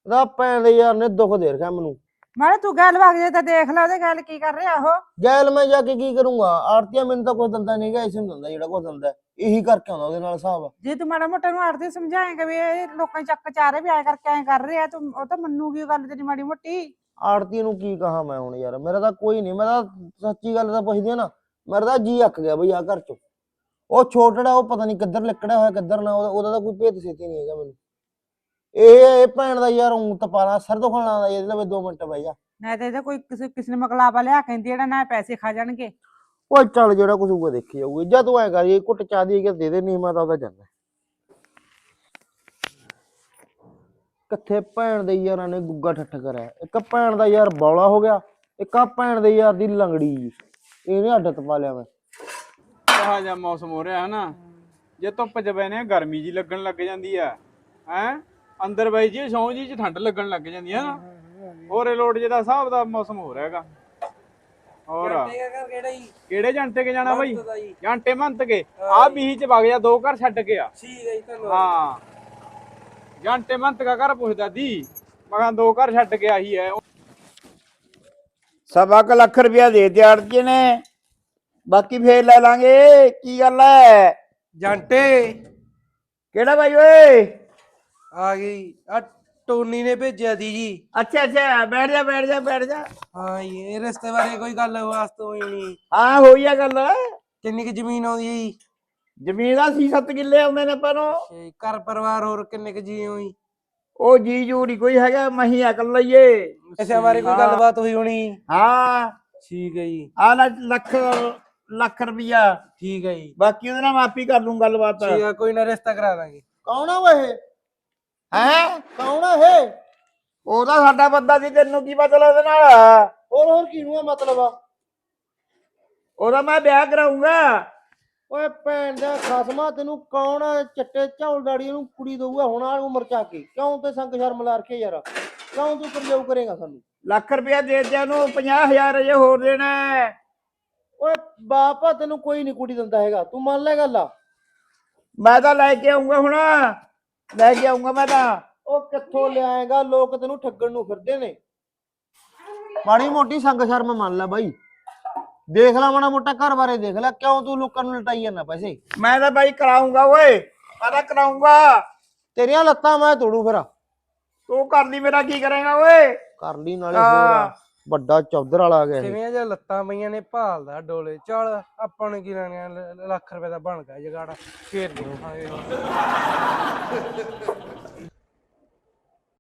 ਇਹਦਾ ਭੈਣ ਦੇ ਯਾਰ ਨੇ ਦੁੱਖ ਦੇ ਰੱਖਿਆ ਮੈਨੂੰ। ਮਾਰੇ ਤੂੰ ਗੱਲ ਵਗ ਜੇ ਤਾਂ ਦੇਖ ਲੈ ਉਹਦੇ ਗੱਲ ਕੀ ਕਰ ਰਿਹਾ ਉਹ। ਗੈਲ ਮੈਂ ਜਾ ਕੇ ਕੀ ਕਰੂੰਗਾ? ਆੜਤੀਆ ਮੈਨੂੰ ਤਾਂ ਕੋਈ ਦੰਦਾ ਨਹੀਂਗਾ ਇਸੇ ਨੂੰ ਦੰਦਾ ਜਿਹੜਾ ਕੋਈ ਦੰਦਾ ਇਹੀ ਕਰਕੇ ਆਉਂਦਾ ਉਹਦੇ ਨਾਲ ਹਿਸਾਬ। ਜੇ ਤੂੰ ਮਾੜਾ ਮੋਟਾ ਨੂੰ ਆੜਤੀ ਸਮਝਾਏਂਗਾ ਵੀ ਇਹ ਲੋਕਾਂ ਚੱਕ ਚ ਆ ਰਹੇ ਵੀ ਐ ਕਰਕੇ ਐ ਕਰ ਰਹੇ ਆ ਤੂੰ ਉਹ ਤਾਂ ਮੰਨੂਗੀ ਉਹ ਗੱਲ ਤੇਰੀ ਮਾੜੀ ਮੋਟੀ। ਆੜਤੀ ਨੂੰ ਕੀ ਕਹਾ ਮੈਂ ਹੁਣ ਯਾਰ? ਮੇਰਾ ਤਾਂ ਕੋਈ ਨਹੀਂ ਮੈਂ ਤਾਂ ਸੱਚੀ ਗੱਲ ਤਾਂ ਪੁੱਛਦੀ ਆ ਨਾ ਮੇਰਾ ਤਾਂ ਜੀ ਅੱਕ ਗਿਆ ਬਈ ਆ ਘਰ ਚੋਂ। ਉਹ ਛੋਟੜਾ ਉਹ ਪਤਾ ਨਹੀਂ ਕਿੱਧਰ ਲਿਕੜਿਆ ਹੋਇਆ ਕਿੱਧਰ ਨਾ ਉਹਦਾ ਤਾਂ ਕੋਈ ਭੇਤ ਸੇਤੀ ਨਹੀਂ ਹੈਗਾ ਮੈਨੂੰ। ਇਹ ਇਹ ਭੈਣ ਦਾ ਯਾਰ ਉਂ ਤਪਾਲਾ ਸਿਰ ਦੁਖਣ ਲਾਉਂਦਾ ਇਹਦੇ ਨਾਲ 2 ਮਿੰਟ ਬਹਿ ਜਾ। ਨਾ ਤੇ ਇਹਦਾ ਕੋਈ ਕਿਸੇ ਕਿਸੇ ਨੇ ਮਕਲਾਬਾ ਲਿਆ ਕਹਿੰਦੀ ਜਿਹੜਾ ਨਾ ਪੈਸੇ ਖਾ ਜਾਣਗੇ। ਓਏ ਚੱਲ ਜਿਹੜਾ ਕੁਝ ਹੋਊਗਾ ਦੇਖੀ ਜਾਊਗਾ। ਜਾਂ ਤੂੰ ਐ ਕਰ ਇਹ ਘੁੱਟ ਚਾਹ ਦੀ ਕਿ ਦੇ ਦੇ ਨਹੀਂ ਮੈਂ ਤਾਂ ਉਹਦਾ ਜਾਂਦਾ। ਕਿੱਥੇ ਭੈਣ ਦੇ ਯਾਰਾਂ ਨੇ ਗੁੱਗਾ ਠੱਠ ਕਰਿਆ? ਇੱਕ ਭੈਣ ਦਾ ਯਾਰ ਬੌਲਾ ਹੋ ਗਿਆ ਇੱਕ ਆ ਭੈਣ ਦੇ ਯਾਰ ਦੀ ਲੰਗੜੀ। ਜੀ ਇਹਨੇ ਅੱਡ ਤਪਾ ਲਿਆ ਮੈਂ। ਕਹਾ ਜਾ ਮੌਸਮ ਹੋ ਰਿਹਾ ਹੈ ਨਾ। ਜੇ ਧੁੱਪ ਚ ਬੈਨੇ ਗਰਮੀ ਜੀ ਲੱਗਣ ਲੱਗ ਜਾਂਦੀ ਆ। ਹੈ? ਅੰਦਰ ਬਈ ਜੀ ਸੌਂ ਜੀ ਚ ਠੰਡ ਲੱਗਣ ਲੱਗ ਜਾਂਦੀ ਆ ਨਾ। ਹੋਰ ਇਹ ਲੋਟ ਜਿਹਦਾ ਹਿਸਾਬ ਦਾ ਮੌਸਮ ਹੋ ਰਿਹਾ ਹੈਗਾ। ਹੋਰ ਕਿਹੜੇ ਜੰਟੇ ਕੇ ਜਾਣਾ ਬਈ? ਜੰਟੇ ਮੰਤ ਕੇ। ਆ ਬੀਹੀ ਚ ਵਗ ਜਾ ਦੋ ਘਰ ਛੱਡ ਕੇ ਆ। ਠੀਕ ਹੈ ਜੀ ਹਾਂ। ਜੰਟੇ ਮੰਤ ਕਾ ਘਰ ਪੁੱਛਦਾ ਦੀ। ਮਗਾਂ ਦੋ ਘਰ ਛੱਡ ਕੇ ਆਹੀ ਹੈ। ਸਵਾ ਕੁ ਲੱਖ ਰੁਪਇਆ ਦੇ ਦਿਆੜ ਜੀ ਨੇ। ਬਾਕੀ ਫੇਰ ਲੈ ਲਾਂਗੇ। ਕੀ ਗੱਲ ਹੈ? ਜਾਂਟੇ। ਕਿਹੜਾ ਬਾਈ ਓਏ? ਆ ਗਈ। ਆ ਟੋਨੀ ਨੇ ਭੇਜਿਆ ਦੀ ਜੀ। ਅੱਛਾ ਅੱਛਾ ਬੈਠ ਜਾ ਬੈਠ ਜਾ ਬੈਠ ਜਾ। ਹਾਂ ਜੀ, ਇਹ ਰਿਸ਼ਤੇ ਬਾਰੇ ਕੋਈ ਗੱਲ ਵਾਸਤੇ ਹੋਈ ਨਹੀਂ। ਹਾਂ ਹੋਈ ਆ ਗੱਲ। ਕਿੰਨੀ ਕੁ ਜ਼ਮੀਨ ਆਉਂਦੀ ਹੈ ਜੀ? ਜ਼ਮੀਨ ਦਾ ਸੀ 7 ਕਿੱਲੇ ਆਉਂਦੇ ਨੇ ਪਰ ਉਹ ਤੇ ਘਰ ਪਰਿਵਾਰ ਹੋਰ ਕਿੰਨੇ ਕੁ ਜੀ ਹੋਈ? ਉਹ ਜੀ ਜੂ ਨੀ ਕੋਈ ਹੈਗਾ ਮਹੀ ਅਕਲ ਲਈਏ। ਇਸੇ ਬਾਰੇ ਕੋਈ ਹਾਂ। ਗੱਲਬਾਤ ਹੋਈ ਹੋਣੀ? ਹਾਂ। ਠੀਕ ਹੈ ਜੀ। ਆ ਲੈ ਲੱਖ ਲੱਖ ਰੁਪਇਆ ਠੀਕ ਹੈ ਜੀ। ਬਾਕੀ ਉਹਦੇ ਨਾਲ ਮਾਪੀ ਕਰ ਲੂੰ ਗੱਲਬਾਤ। ਠੀਕ ਹੈ ਕੋਈ ਨਾ ਰਿਸ਼ਤਾ ਕਰਾ ਦਾਂਗੇ। ਕੌਣ ਆ ਇਹ? ਹੈ? ਕੌਣ ਆ ਇਹ? ਉਹਦਾ ਸਾਡਾ ਬੰਦਾ ਸੀ ਤੈਨੂੰ ਕੀ ਪਤਾ ਉਹਦੇ ਨਾਲ? ਹੋਰ ਹੋਰ ਕਿਹਨੂੰ ਆ ਮਤਲਬ ਆ? ਉਹਦਾ ਮੈਂ ਵਿਆਹ ਕਰਾਉਂਗਾ ਓਏ ਭੈਣ ਦਾ ਖਸਮਾ ਤੈਨੂੰ ਕੌਣ ਚੱਟੇ ਝੌਲ ਦਾੜੀ ਨੂੰ ਕੁੜੀ ਦਊਗਾ ਹੁਣ ਆ ਉਮਰ ਚਾ ਕੇ। ਕਿਉਂ ਤੇ ਸੰਗ ਸ਼ਰਮ ਲਾ ਰਖੇ ਯਾਰ? ਕਿਉਂ ਤੂੰ ਕਰਜਾਊ ਕਰੇਗਾ ਸਾਨੂੰ? ਲੱਖ ਰੁਪਇਆ ਦੇ ਦਿਆਂ ਨੂੰ 50000 ਅਜੇ ਹੋਰ ਦੇਣਾ ਹੈ। ਓਏ ਬਾਪਾ ਤੈਨੂੰ ਕੋਈ ਨਹੀਂ ਕੁੜੀ ਦਿੰਦਾ ਹੈਗਾ। ਤੂੰ ਮੰਨ ਲੈ ਗੱਲ ਆ। ਮੈਂ ਤਾਂ ਲੈ ਕੇ ਆਉਂਗਾ ਹੁਣ। ਲੈ ਕੇ ਆਉਂਗਾ ਮੈਂ ਤਾਂ। ਉਹ ਕਿੱਥੋਂ ਲਿਆਏਗਾ? ਲੋਕ ਤੈਨੂੰ ਠੱਗਣ ਨੂੰ ਫਿਰਦੇ ਨੇ। ਮਾੜੀ ਮੋਟੀ ਸੰਗ ਸ਼ਰਮ ਮੰਨ ਲੈ ਬਾਈ। ਦੇਖ ਲੈ ਮਾੜਾ ਮੋਟਾ ਘਰ ਬਾਰੇ ਦੇਖ ਲੈ ਕਿਉਂ ਤੂੰ ਲੋਕਾਂ ਨੂੰ ਲਟਾਈ ਜਾਂਦਾ ਪੈਸੇ? ਮੈਂ ਤਾਂ ਬਾਈ ਕਰਾਉਂਗਾ ਓਏ। ਮੈਂ ਤਾਂ ਕਰਾਉਂਗਾ ਤੇਰੀਆਂ ਲੱਤਾਂ ਮੈਂ ਤੋੜੂ ਫਿਰ। ਤੂੰ ਕਰ ਲਈ ਮੇਰਾ ਕੀ ਕਰੇਗਾ ਓਏ? ਕਰ ਲਈ ਨਾਲੇ ਹੋਰ। ਆ। ਵੱਡਾ ਚੌਧਰ ਵਾਲਾ ਆ ਗਿਆ ਇਹ। ਕਿਵੇਂ ਜਿਹਾ ਲੱਤਾਂ ਪਈਆਂ ਨੇ ਭਾਲ ਦਾ ਡੋਲੇ। ਚੱਲ, ਆਪਾਂ ਨੂੰ ਕੀ ਲੈਣਿਆ ਲੱਖ ਰੁਪਏ ਦਾ ਬਣ ਗਿਆ ਜਗਾੜਾ। ਫੇਰ ਦੇਖਾਂਗੇ